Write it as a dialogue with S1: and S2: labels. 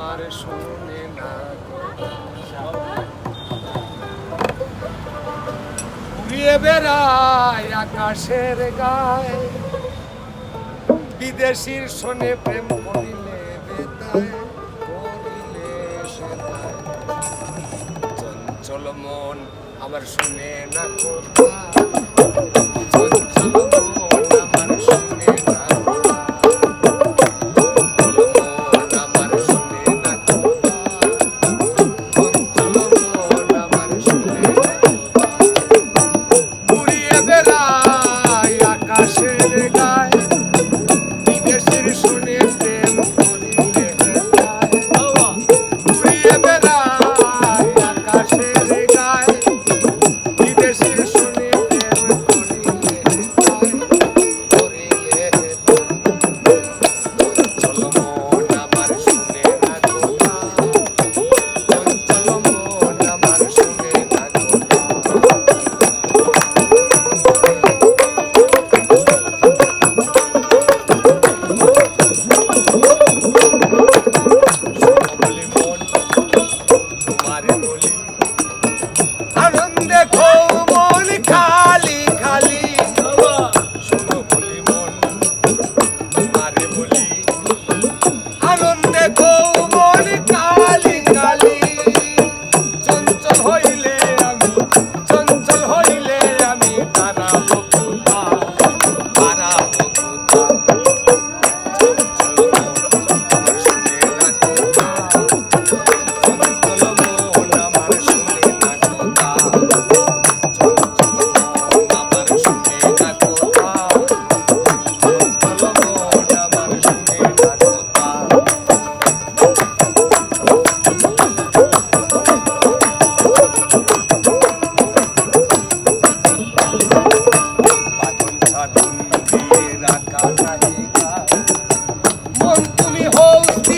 S1: আমার শুনে না ঘুরিয়ে বেড়ায় আকাশের গায়ে। বিদেশির শোনে প্রেম করিলে চঞ্চল মন আমার শুনে না কথা চঞ্চল মন Hold. host.